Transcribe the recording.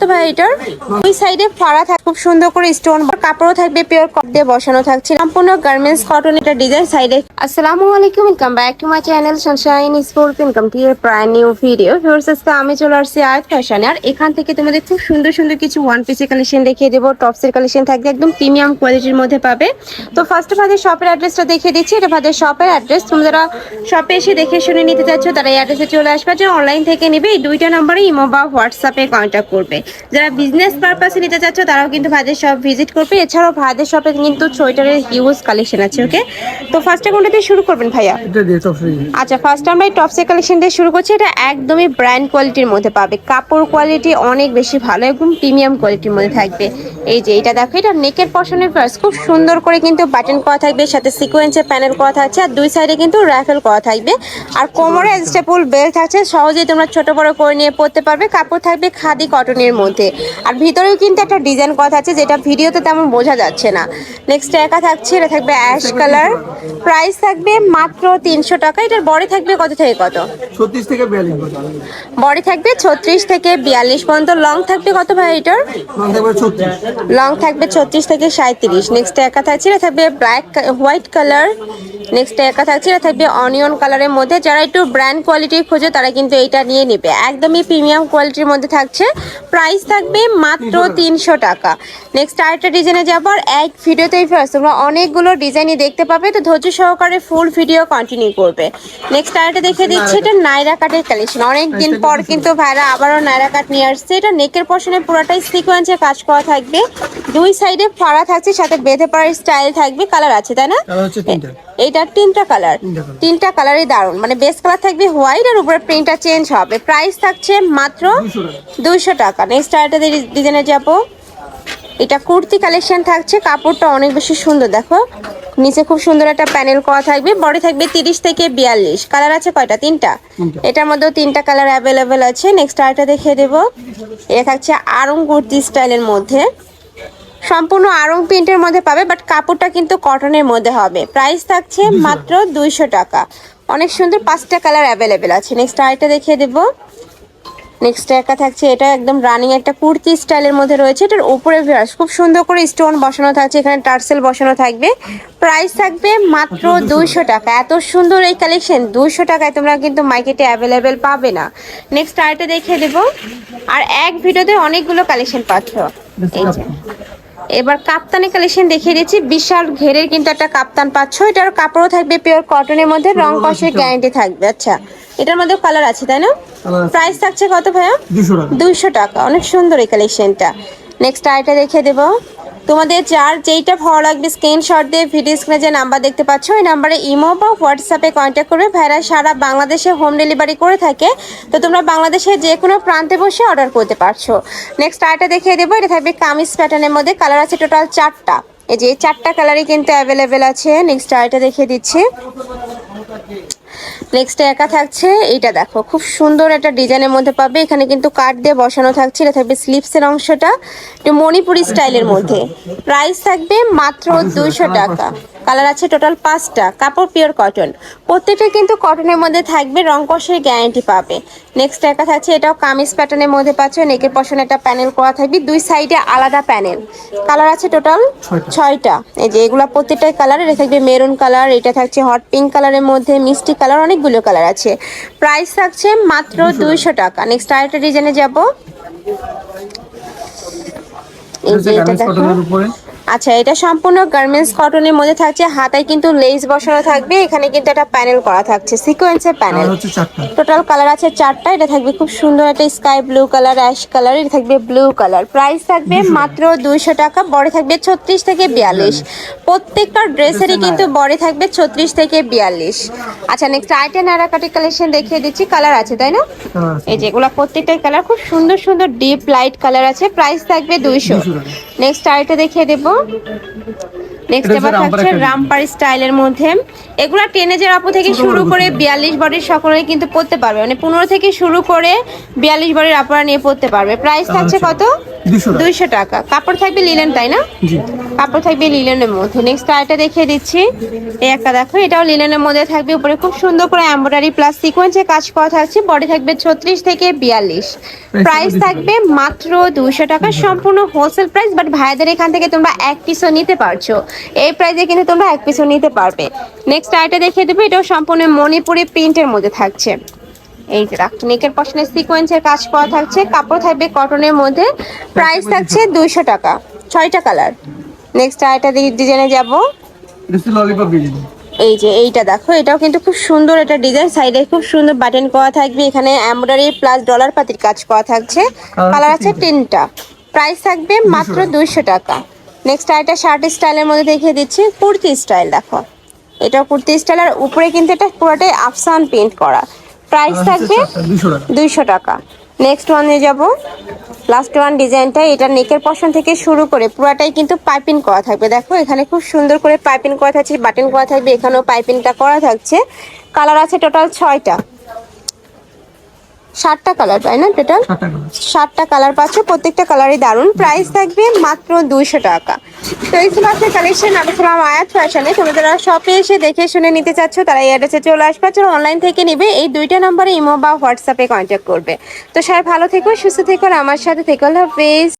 কত ভাই এটার? ওই সাইডে ফাড়া থাকে খুব সুন্দর করে স্টোন কাপড়ও থাকবে পিওর কট দিয়ে বসানো থাকছে। সম্পূর্ণ গার্মেন্টস কটন এটা ডিজাইন সাইডে আসসালামু আলাইকুম welcome back to my channel sunshine sport income two এর প্রায় নিউ ভিডিও ভিউয়ার্স আজকে আমি চলে আসছি আয়াত ফ্যাশনে। আর এখান থেকে তোমাদের খুব সুন্দর সুন্দর কিছু ওয়ান পিসের কালেকশন দেখিয়ে দেবো। টপসের কালেকশন থাকবে, একদম প্রিমিয়াম কোয়ালিটির মধ্যে পাবে। তো ফার্স্ট ভাদের শপের অ্যাড্রেসটা দেখিয়ে দিচ্ছি। এটা ভাদের শপের অ্যাড্রেস তুমি যারা শপে এসে দেখে শুনে নিতে চাচ্ছ, তারা এই অ্যাড্রেসে চলে আসবে। যে অনলাইন থেকে নেবে, এই দুইটা নম্বরে ইমো বা হোয়াটসঅ্যাপে কন্ট্যাক্ট করবে। যারা বিজনেস পারপাসে নিতে চাচ্ছ তারাও কিন্তু ভাদের শপ ভিজিট করবে। এছাড়াও ভাদের শপে কিন্তু সোয়েটারের হিউজ কালেকশন আছে ওকে তো ফার্স্টে কোনটা দিয়ে শুরু করবেন ভাইয়া? এটা দিয়ে টপ আচ্ছা ফার্স্ট আমরা এই টপসের কালেকশন দিয়ে শুরু করছি। এটা একদমই ব্র্যান্ড কোয়ালিটির মধ্যে পাবে। কাপড় কোয়ালিটি অনেক বেশি ভালো একদম প্রিমিয়াম কোয়ালিটির মধ্যে থাকবে। এই যে এটা দেখো এটা নেকের পশনের ফার্স খুব সুন্দর করে কিন্তু বাটন করা থাকবে সাথে সিকোয়েন্সের প্যানেল করা থাকছে আর দুই সাইডে কিন্তু রাফেল করা থাকবে। আর কোমরে স্টেপল বেল্ট থাকছে সহজেই তোমরা ছোট বড় করে নিয়ে পরতে পারবে। কাপড় থাকবে খাদি কটনের মধ্যে। আর ভিতরেও কিন্তু একটা ডিজাইন করা থাকছে যেটা ভিডিওতে তেমন বোঝা যাচ্ছে না। নেক্সট একা থাকছে এটা থাকবে অ্যাশ কালার প্রাইস থাকবে মাত্র তিনশো টাকা এটার বডি থাকবে কত থেকে কত? ছত্রিশ থেকে বিয়াল্লিশ বডি থাকবে ছত্রিশ থেকে বিয়াল্লিশ পর্যন্ত। লং থাকবে কত ভাই এটার? লং থাকবে ছত্রিশ। থেকে সাঁত্রিশ নেক্সট একা থাকছে এটা থাকবে ব্ল্যাক হোয়াইট কালার নেক্সট একা থাকছে এটা থাকবে অনিয়ন কালারের মধ্যে। যারা একটু ব্র্যান্ড কোয়ালিটির খোঁজে তারা কিন্তু এইটা নিয়ে নেবে। একদমই প্রিমিয়াম কোয়ালিটির মধ্যে থাকছে। প্রাইস থাকবে মাত্র তিনশো টাকা। নেক্সট আরেকটা ডিজাইনে যাবার এক ভিডিওতেই ফার্স্ট তোমরা অনেকগুলো ডিজাইনই দেখতে পাবে তো ধৈর্য সহকারে ফুল ভিডিও কন্টিনিউ করবে। নেক্সট আরেকটা দেখে দিচ্ছি এটা নাইরা কাটের কালেকশন অনেক দিন পর কিন্তু ভাইরা আবারও নাইরা কাট নিয়ে আসছে। এটা নেকের পশনে পুরোটাই সিকোয়েন্সে কাজ করা থাকবে। দুই সাইডে ফাড়া থাকছে সাথে বেঁধে পড়ার স্টাইল থাকবে কালার আছে তাই না? এইটার তিনটা কালার তিনটা কালারই দারুণ। মানে বেস কালার থাকবে হোয়াইট আর উপরে প্রিন্টটা চেঞ্জ হবে। প্রাইস থাকছে মাত্র দুইশো টাকা। নেক্সট আরেকটা ডিজাইনে যাব। এটা কুর্তি কালেকশন থাকছে। কাপড়টা অনেক বেশি সুন্দর দেখো। নিচে খুব সুন্দর একটা প্যানেল করা থাকবে। বডি থাকবে তিরিশ থেকে বিয়াল্লিশ। কালার আছে কয়টা? তিনটা। তিনটা। এটার মধ্যেও তিনটা কালার অ্যাভেলেবেল আছে। নেক্সট আরেকটা দেখিয়ে দেবো। এটা থাকছে আরং কুর্তি স্টাইলের মধ্যে। সম্পূর্ণ আরং প্রিন্টের মধ্যে পাবে বাট কাপড়টা কিন্তু কটনের মধ্যে হবে। প্রাইস থাকছে মাত্র দুইশো টাকা। অনেক সুন্দর পাঁচটা কালার অ্যাভেলেবেল আছে। নেক্সট আরেকটা দেখিয়ে দেবো। নেক্সট একটা থাকছে এটা একদম রানিং একটা কুর্তি স্টাইলের মধ্যে রয়েছে। এটার উপরে ভিউয়ার্স খুব সুন্দর করে স্টোন বসানো থাকছে এখানে টার্সেল বসানো থাকবে। প্রাইস থাকবে মাত্র দুইশো। টাকা। এত সুন্দর এই কালেকশন দুইশো টাকায় তোমরা কিন্তু মার্কেটে অ্যাভেলেবেল পাবে না। নেক্সট আরেকটা দেখিয়ে দেবো। আর এক ভিডিওতে অনেকগুলো কালেকশন পাচ্ছ। এই যে। এবার কাপ্তানি কালেকশন দেখিয়ে দিচ্ছি। বিশাল ঘেরের কিন্তু একটা কাপ্তান পাচ্ছ। এটার কাপড়ও থাকবে পিওর কটনের মধ্যে রং কষের গ্যারান্টি থাকবে। আচ্ছা এটার মধ্যে কালার আছে তাই না? প্রাইস থাকছে কত ভাইয়া? দুশো টাকা। অনেক সুন্দর এই কালেকশনটা নেক্সট আইটা দেখিয়ে দেবো। তোমাদের যার যেইটা ভালো লাগবে স্ক্রিনশট দিয়ে ভিডিও স্ক্রিনে যে নাম্বার দেখতে পাচ্ছ, ওই নাম্বারে ইমো বা হোয়াটসঅ্যাপে কন্ট্যাক্ট করবে। ভাইরা সারা বাংলাদেশে হোম ডেলিভারি করে থাকে। তো তোমরা বাংলাদেশের যে কোনো প্রান্তে বসে অর্ডার করতে পারছ। নেক্সট আরেকটা দেখিয়ে দেবো, এটা থাকবে কামিজ প্যাটার্নের মধ্যে। কালার আছে টোটাল চারটা। এই যে চারটা কালারই কিন্তু অ্যাভেলেবেল আছে। নেক্সট আরেকটা দেখিয়ে দিচ্ছি। নেক্সট একা থাকছে এটা দেখো। খুব সুন্দর একটা ডিজাইনের মধ্যে পাবে। এখানে কিন্তু কাট দিয়ে বসানো থাকছে, এটা থাকবে স্লিপসের অংশটা। একটু মণিপুরি স্টাইলের মধ্যে। প্রাইস থাকবে মাত্র দুইশো টাকা। কালার আছে টোটাল পাঁচটা কাপড় পিওর কটন প্রত্যেকটা কিন্তু কটনের মধ্যে থাকবে রং কষের গ্যারান্টি পাবে। নেক্সট একটা থাকছে এটাও কামিজ প্যাটার্নের মধ্যে পাচ্ছ নেকের পশনে একটা প্যানেল করা থাকবে দুই সাইডে আলাদা প্যানেল কালার আছে টোটাল ছয়টা। এই যে এগুলো প্রত্যেকটাই কালার এটা থাকবে মেরুন কালার এটা থাকছে হট পিঙ্ক কালারের মধ্যে মিষ্টি কালার অনেকগুলো কালার আছে। প্রাইস থাকছে মাত্র দুইশো টাকা। নেক্সট আরেকটা ডিজাইনে যাব। এই যে এটা দেখো। আচ্ছা এটা সম্পূর্ণ গার্মেন্টস কটনের মধ্যে থাকছে। হাতায় কিন্তু লেস বসানো থাকবে। এখানে কিন্তু একটা প্যানেল করা থাকছে সিকোয়েন্সের প্যানেল টোটাল কালার আছে চারটা। এটা থাকবে খুব সুন্দর একটা sky blue colour ash colour এটা থাকবে ব্লু কালার প্রাইস থাকবে মাত্র দুইশো টাকা বড় থাকবে ছত্রিশ থেকে বিয়াল্লিশ। প্রত্যেকটা ড্রেসেরই কিন্তু বড় থাকবে ছত্রিশ থেকে বিয়াল্লিশ। আচ্ছা নেক্সট আইটেন আরাকাটি কালেকশন দেখিয়ে দিচ্ছি। কালার আছে তাই না? এই যেগুলো প্রত্যেকটাই কালার খুব সুন্দর সুন্দর ডিপ লাইট কালার আছে। প্রাইস থাকবে দুইশো। নেক্সট আরেকটা দেখিয়ে দেবো। নেক্সট এবার থাকছে রামপার স্টাইলের মধ্যে। এগুলা টেনেজের আপু থেকে শুরু করে বিয়াল্লিশ বডির সকলে কিন্তু পড়তে পারবে। মানে পনেরো থেকে শুরু করে বিয়াল্লিশ বডির আপনারা নিয়ে পড়তে পারবে। প্রাইস থাকছে কত? দুইশো টাকা। কাপড় থাকবে লিলেন তাই না? জি। কাপড় থাকবে লিলেনের মধ্যে। নেক্সট আরেকটা দেখিয়ে দিচ্ছি। এই একটা দেখো এটাও লিলেনের মধ্যে থাকবে। উপরে খুব সুন্দর করে এমব্রয়ডারি প্লাস সিকোয়েন্সে কাজ করা থাকছে। বডি থাকবে ছত্রিশ থেকে বিয়াল্লিশ। প্রাইস থাকবে মাত্র দুশো টাকা। সম্পূর্ণ হোলসেল প্রাইস বাট ভাইদের এখান থেকে তোমরা এক পিসও নিতে পারছ। এই প্রাইসে কিন্তু তোমরা এক পিসও নিতে পারবে। নেক্সট আরেকটা দেখিয়ে দেবো। এটাও সম্পূর্ণ মণিপুরি প্রিন্টের মধ্যে থাকছে। এই যে রাখো নেকের পশনে সিকোয়েন্সের কাজ করা থাকছে। কাপড় থাকবে কটনের মধ্যে। প্রাইস থাকছে দুইশো টাকা। ছয়টা কালার নেক্সট আরেকটা ডিজাইনে যাব। এই যে এইটা দেখো এটাও কিন্তু খুব সুন্দর একটা ডিজাইন সাইডে খুব সুন্দর বাটন করা থাকবে। এখানে এমব্রয়ডারি প্লাস ডলার পাতির কাজ করা থাকছে। কালার আছে তিনটা। প্রাইস থাকবে মাত্র দুইশো টাকা। নেক্সট আরেকটা শার্ট স্টাইলের মধ্যে দেখিয়ে দিচ্ছি। কুর্তি স্টাইল দেখো। এটা কুর্তি স্টাইল আর উপরে কিন্তু এটা পুরোটাই আফসান প্রিন্ট করা। প্রাইস থাকবে দুইশো টাকা। নেক্সট ওয়ানে যাব। লাস্ট ওয়ান ডিজাইনটা এটা নেকের পশন থেকে শুরু করে পুরাটাই কিন্তু পাইপিং করা থাকবে। দেখো এখানে খুব সুন্দর করে পাইপিং করা থাকছে বাটন করা থাকবে এখানেও পাইপিংটা করা থাকছে। কালার আছে টোটাল ছয়টা। সাতটা কালার তাই না ষাট সাতটা কালার পাচ্ছ প্রত্যেকটা কালারই দারুণ। প্রাইস থাকবে মাত্র দুইশো টাকা। তো এই ছিল আজকের কালেকশন আমি ছিলাম আয়াত ফ্যাশনে তুমি যারা শপে এসে দেখে শুনে নিতে চাচ্ছ তারা এই অ্যাড্রেসে চলে আসবে। যারা অনলাইন থেকে নিবে এই দুইটা নাম্বারে ইমো বা হোয়াটসঅ্যাপে কন্ট্যাক্ট করবে। তো সবাই ভালো থেকো সুস্থ থেকো আমার সাথে থেকো। হাফেজ।